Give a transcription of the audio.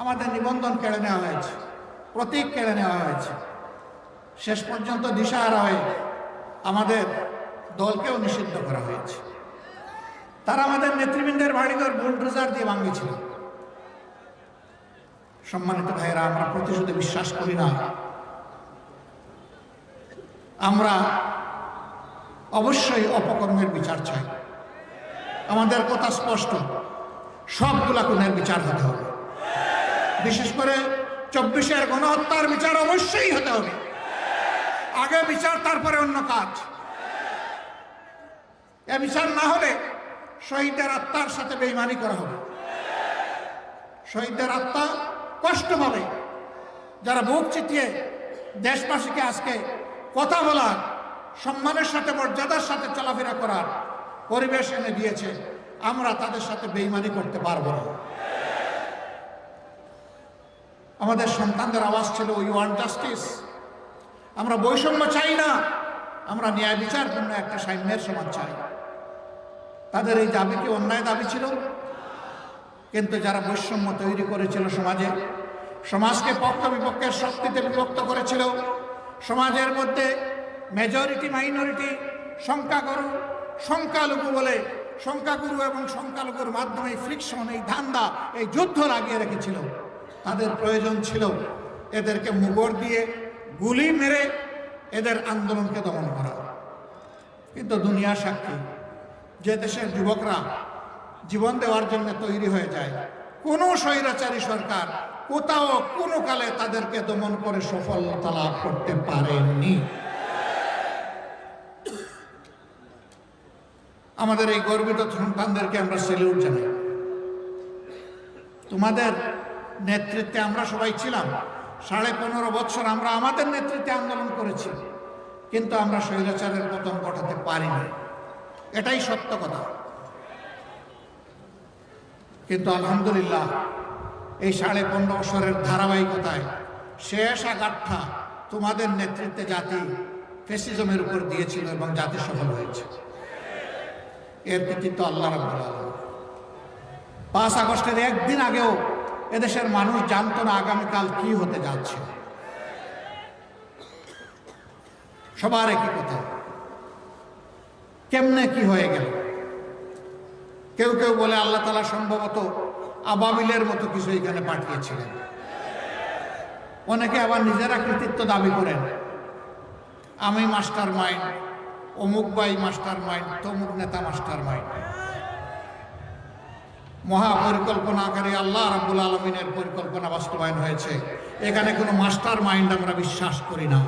আমাদের নিবন্ধন কেড়ে নেওয়া হয়েছে, প্রতীক কেড়ে নেওয়া হয়েছে। শেষ পর্যন্ত দিশাহারা হয়ে আমাদের দলকেও নিষিদ্ধ করা হয়েছে। তারা আমাদের নেতৃবৃন্দের বাড়িঘর বুলডোজার দিয়ে ভাঙিয়েছিল। সম্মানিত ভাইয়েরা, আমরা প্রতিশোধে বিশ্বাস করি না। আমরা অবশ্যই অপকর্মের বিচার চাই। আমাদের কথা স্পষ্ট, সবগুলা খুনের বিচার হতে হবে। বিশেষ করে চব্বিশের গণহত্যার বিচার অবশ্যই হতে হবে। আগে বিচার, তারপরে অন্য কাজ। এ বিচার না হলে শহীদের আত্মার সাথে বেইমানি করা হবে। শহীদদের আত্মা কষ্ট পাবে। যারা বুক চিতিয়ে দেশবাসীকে আজকে কথা বলার, সম্মানের সাথে, মর্যাদার সাথে চলাফেরা করার পরিবেশ এনে দিয়েছে, আমরা তাদের সাথে বেইমানি করতে পারব না। আমাদের সন্তানদের আওয়াজ ছিল উই ওয়ান্ট জাস্টিস আমরা বৈষম্য চাই না, আমরা ন্যায় বিচারপূর্ণ একটা সাম্যের সমাজ চাই। তাদের এই দাবি কি অন্যায় দাবি ছিল? কিন্তু যারা বৈষম্য তৈরি করেছিল সমাজে, সমাজকে পক্ষ বিপক্ষের শক্তিতে বিভক্ত করেছিল, সমাজের মধ্যে মেজরিটি মাইনরিটি সংখ্যাগুরু, সংখ্যালঘু বলে সংখ্যাগুরু এবং সংখ্যালঘুর মাধ্যমে ফ্রিকশন এই ধান্দা, এই যুদ্ধ লাগিয়ে রেখেছিল। তাদের প্রয়োজন ছিল। এদেরকে মুগর দিয়ে গুলি মেরে এদের আন্দোলনকে দমন করা। কিন্তু দুনিয়া সাক্ষী, যে দেশের যুবকরা জীবন দেওয়ার জন্য তৈরি হয়ে যায়, কোনো স্বৈরাচারী সরকার কোথাও কোনো কালে তাদেরকে দমন করে সফলতা লাভ করতে পারেননি। আমাদের এই গর্বিত সন্তানদেরকে আমরা সেলিউট জানাই। তোমাদের নেতৃত্বে আমরা সবাই ছিলাম। সাড়ে পনেরো বছর আমরা আমাদের নেতৃত্বে আন্দোলন করেছি। কিন্তু আমরা স্বৈরাচারের পতন ঘটাতে পারিনি। এটাই সত্য কথা। কিন্তু আলহামদুলিল্লাহ, এই সাড়ে পনেরো বছরের ধারাবাহিকতায় শেষ আঘাতটা তোমাদের নেতৃত্বে জাতি ফেসিজমের উপর দিয়েছিল এবং জাতি সফল হয়েছে। এর কৃতিত্ব আল্লাহ আলামিন। পাঁচ আগস্টের একদিন আগেও এদেশের মানুষ জানতো না আগামীকাল কি হতে যাচ্ছে। সবার একই কথা। কেমনে কি হয়ে গেল? কেউ কেউ বলে আল্লাহ তালা সম্ভবত আবাবিলের মতো কিছু এখানে পাঠিয়েছিলেন। অনেকে আবার নিজেরা কৃতিত্ব দাবি করেন। আমি মাস্টার মাইন্ড অমুক বাই মাস্টার মাইন্ড তমুক নেতা মাস্টার মাইন্ড মহাপরিকল্পনাকারী আল্লাহ রাবুল আলমিনের পরিকল্পনা বাস্তবায়ন হয়েছে। এখানে কোনো মাস্টার মাইন্ড আমরা বিশ্বাস করি না।